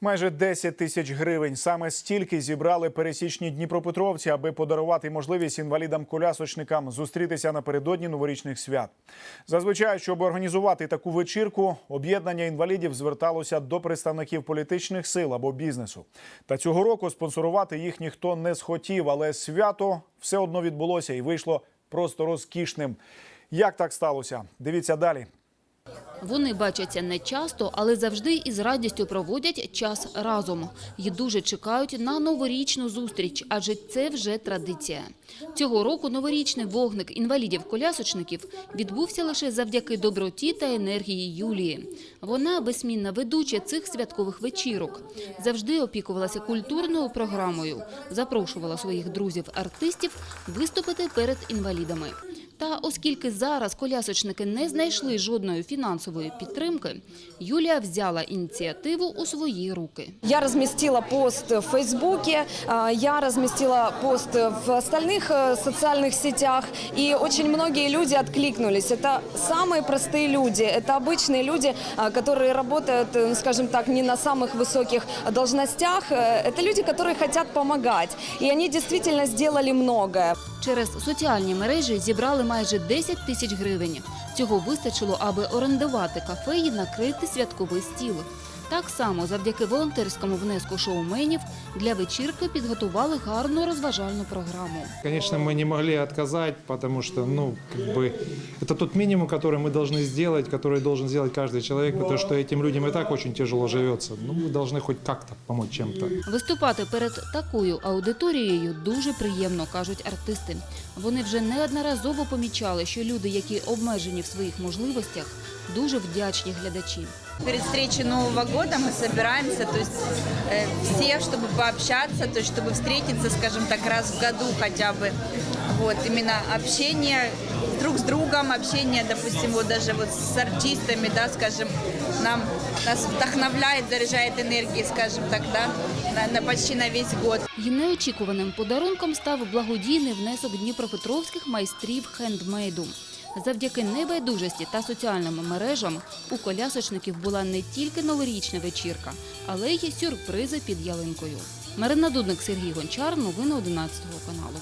Майже 10 тисяч гривень. Саме стільки зібрали пересічні дніпропетровці, аби подарувати можливість інвалідам-колясочникам зустрітися напередодні новорічних свят. Зазвичай, щоб організувати таку вечірку, об'єднання інвалідів зверталося до представників політичних сил або бізнесу. Та цього року спонсорувати їх ніхто не схотів, але свято все одно відбулося і вийшло просто розкішним. Як так сталося? Дивіться далі. Вони бачаться не часто, але завжди із радістю проводять час разом. І дуже чекають на новорічну зустріч, адже це вже традиція. Цього року новорічний вогник інвалідів-колясочників відбувся лише завдяки доброті та енергії Юлії. Вона безсмінна ведуча цих святкових вечірок. Завжди опікувалася культурною програмою, запрошувала своїх друзів-артистів виступити перед інвалідами. Та оскільки зараз колясочники не знайшли жодної фінансової підтримки, Юлія взяла ініціативу у свої руки. Я разместила пост в Фейсбуке, а, я разместила пост в остальных э, социальных сетях, и очень многие люди откликнулись. Это самые простые люди, это обычные люди, а, которые работают, э, ну, скажем так, не на самых высоких должностях. Э, Это люди, которые хотят помогать, и они действительно сделали многое. Через соціальні мережі зібрали майже 10 тисяч гривень. Цього вистачило, аби орендувати кафе і накрити святковий стіл. Так само, завдяки волонтерському внеску шоуменів, для вечірки підготували гарну розважальну програму. Конечно, мы не могли отказать, потому что, ну, как бы, это тот минимум, который мы должны сделать, который должен сделать каждый человек, потому что этим людям и так очень тяжело живется. Ну, мы должны хоть как-то помочь чем-то. Виступати перед такою аудиторією дуже приємно, кажуть артисти. Вони вже неодноразово помічали, що люди, які обмежені в своїх можливостях, дуже вдячні глядачі. Перед встречей Нового года мы собираемся, то есть э, все, чтобы пообщаться, то есть чтобы встретиться, скажем так, раз в году хотя бы. Вот именно общение друг с другом, общение, допустим, вот даже вот с артистами, да, скажем, нам нас вдохновляет, заряжает энергией, скажем так, да, на, на почти на весь год. І неочікуваним подарунком став благодійний внесок дніпропетровських майстрів хендмейду. Завдяки небайдужості та соціальним мережам у колясочників була не тільки новорічна вечірка, але й сюрпризи під ялинкою. Марина Дудник, Сергій Гончар. Новини 11 каналу.